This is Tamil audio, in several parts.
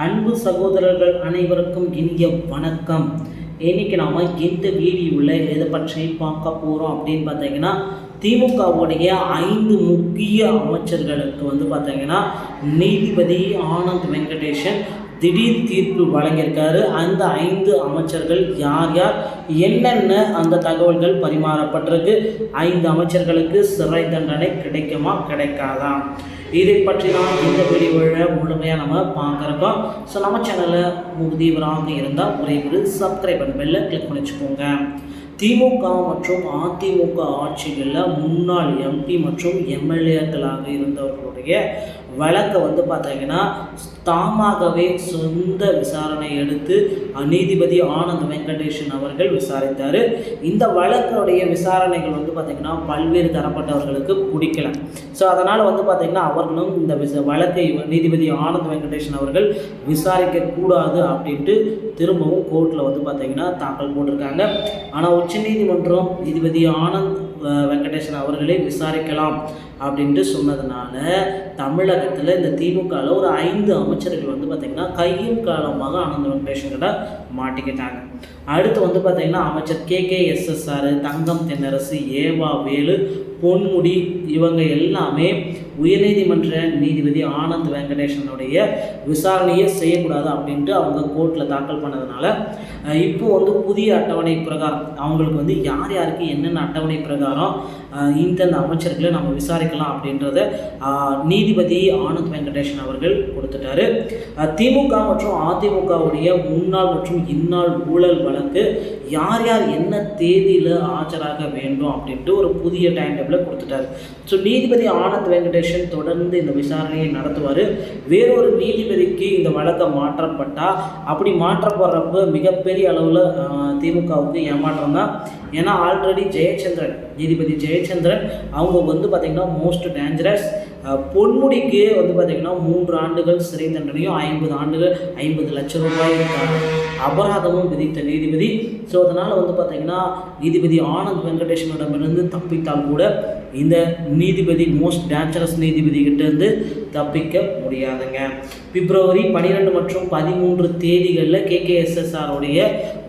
அன்பு சகோதரர்கள் அனைவருக்கும் இனிய வணக்கம். இன்னைக்கு நாம் இந்த வீடியோவில் எதை பற்றி பார்க்க போகிறோம் அப்படின்னு பார்த்தீங்கன்னா திமுகவுடைய ஐந்து முக்கிய அமைச்சர்களுக்கு வந்து பார்த்தீங்கன்னா நீதிபதி ஆனந்த் வெங்கடேஷன் திடீர் தீர்ப்பு வழங்கியிருக்காரு. அந்த ஐந்து அமைச்சர்கள் யார் யார் என்னென்ன அந்த தகவல்கள் பரிமாறப்பட்டிருக்கு ஐந்து அமைச்சர்களுக்கு சிறை தண்டனை கிடைக்குமா கிடைக்காதா? இதை பற்றி தான் இந்த வீடியோவில் முழுமையாக நம்ம பார்க்குறோம். ஸோ நம்ம சேனலில் முதியவராக இருந்தால் ஒரே ஒரு சப்ஸ்கிரைப் பண்ண பெல்லை கிளிக் பண்ணி வச்சுக்கோங்க. திமுக மற்றும் அதிமுக ஆட்சிகளில் முன்னாள் எம்பி மற்றும் எம்எல்ஏக்களாக இருந்தவர்களுடைய வழக்கை வந்து பார்த்தீங்கன்னா தாமாகவே சொந்த விசாரணை எடுத்து நீதிபதி ஆனந்த் வெங்கடேஷன் அவர்கள் விசாரித்தார். இந்த வழக்குடைய விசாரணைகள் வந்து பார்த்திங்கன்னா பல்வேறு தரப்பட்டவர்களுக்கு பிடிக்கல. ஸோ அதனால் வந்து பார்த்திங்கன்னா அவர்களும் இந்த விச வழக்கை நீதிபதி ஆனந்த் வெங்கடேஷன் அவர்கள் விசாரிக்கக்கூடாது அப்படின்ட்டு திரும்பவும் கோர்ட்டில் வந்து பார்த்திங்கன்னா தாக்கல் போட்டிருக்காங்க. ஆனால் உச்சநீதிமன்றம் நீதிபதி ஆனந்த் வெங்கடேஷன் அவர்களே விசாரிக்கலாம். அப்படின்ட்டு சொன்னதுனால தமிழகத்தில் இந்த திமுகவில் ஒரு ஐந்து அமைச்சர்கள் வந்து பார்த்திங்கன்னா கையும் காலமாக ஆனந்த் வெங்கடேஷன்கிட்ட மாட்டிக்கிட்டாங்க. அடுத்து வந்து பார்த்திங்கன்னா அமைச்சர் K K SSR Thangam Thennarasu EV Velu Ponmudi இவங்க எல்லாமே உயர்நீதிமன்ற நீதிபதி ஆனந்த் வெங்கடேஷனுடைய விசாரணையே செய்யக்கூடாது அப்படின்ட்டு அவங்க கோர்ட்டில் தாக்கல் பண்ணதுனால இப்போ வந்து புதிய அட்டவணை பிரகாரம் அவங்களுக்கு வந்து யார் யாருக்கு என்னென்ன அட்டவணை பிரகாரம் இந்தந்த அமைச்சர்களை நம்ம விசாரிக்கலாம் அப்படின்றத நீதிபதி ஆனந்த் வெங்கடேஷன் அவர்கள் கொடுத்துட்டாரு. திமுக மற்றும் அதிமுகவுடைய முன்னாள் மற்றும் இந்நாள் ஊழல் வழக்கு யார் யார் என்ன தேதியில் ஆஜராக வேண்டும் அப்படின்ட்டு ஒரு புதிய டைம் டேபிளை கொடுத்துட்டாரு. ஸோ நீதிபதி ஆனந்த் வெங்கடேஷன் தொடர்ந்து இந்த விசாரணையை நடத்துவார். வேறொரு நீதிபதிக்கு இந்த வழக்கை மாற்றப்பட்டால் அப்படி மாற்றப்படுறப்ப மிகப்பெரிய அளவில் திமுகவுக்கு ஏமாற்றம் தான். ஏன்னா ஆல்ரெடி ஜெயச்சந்திரன் நீதிபதி ஜெயச்சந்திரன் அவங்க வந்து பார்த்திங்கன்னா மோஸ்ட் டேஞ்சரஸ் பொன்முடிக்கு வந்து பார்த்திங்கன்னா மூன்று ஆண்டுகள் சிறை தண்டனையும் ஐம்பது ஆண்டுகள் ஐம்பது லட்சம் ரூபாய் அபராதமும் விதித்த நீதிபதி. ஸோ அதனால் வந்து பார்த்திங்கன்னா நீதிபதி ஆனந்த் வெங்கடேஷனிடமிருந்து தப்பித்தால் கூட இந்த நீதிபதி மோஸ்ட் டேஞ்சரஸ் நீதிபதி கிட்டேருந்து தப்பிக்க முடியாதுங்க. பிப்ரவரி பன்னிரெண்டு மற்றும் பதிமூன்று தேதிகளில் கேகேஎஸ்எஸ்ஆருடைய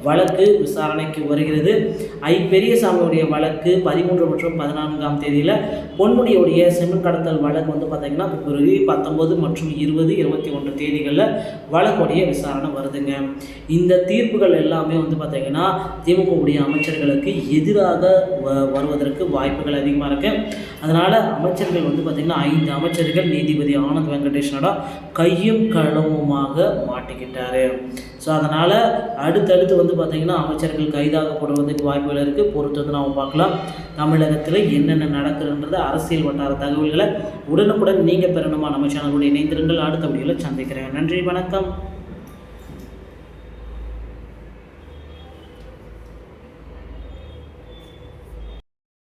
வழக்கு விசாரணைக்கு வருகிறது. ஐ. பெரியசாமியுடைய வழக்கு பதிமூன்று மற்றும் பதினான்காம் தேதியில் பொன்முடியுடைய செம்மன் கடத்தல் வழக்கு வந்து பார்த்திங்கன்னா பிப்ரவரி பத்தொம்போது மற்றும் இருபது இருபத்தி ஒன்று தேதிகளில் வழக்குடைய விசாரணை வருதுங்க. இந்த தீர்ப்புகள் எல்லாமே வந்து பார்த்திங்கன்னா திமுகவுடைய அமைச்சர்களுக்கு எதிராக வ- வருவதற்கு வாய்ப்புகள் அதிகமாக இருக்குது அதனால் அமைச்சர்கள் வந்து பார்த்திங்கன்னா ஐந்து அமைச்சர்கள் நீதிபதி ஆனந்த் வெங்கடேஷனோட கையும் களவுமாக மாட்டிக்கிட்டார். ஸோ அதனால் அடுத்தடுத்து வந்து வந்து பார்த்திங்கன்னா அமைச்சர்கள் கைதாகப்படுவதற்கு வாய்ப்புகள் இருக்குது பொறுத்து வந்து நாம் பார்க்கலாம். தமிழகத்தில் என்னென்ன நடக்குதுன்றது அரசியல் வட்டார தகவல்களை உடனுக்குடன் நீங்கள் பெறணுமா? நம்ம சேனலோட இணைந்திருங்கள். அடுத்த வீடியோவில் சந்திக்கிறேன். நன்றி வணக்கம்.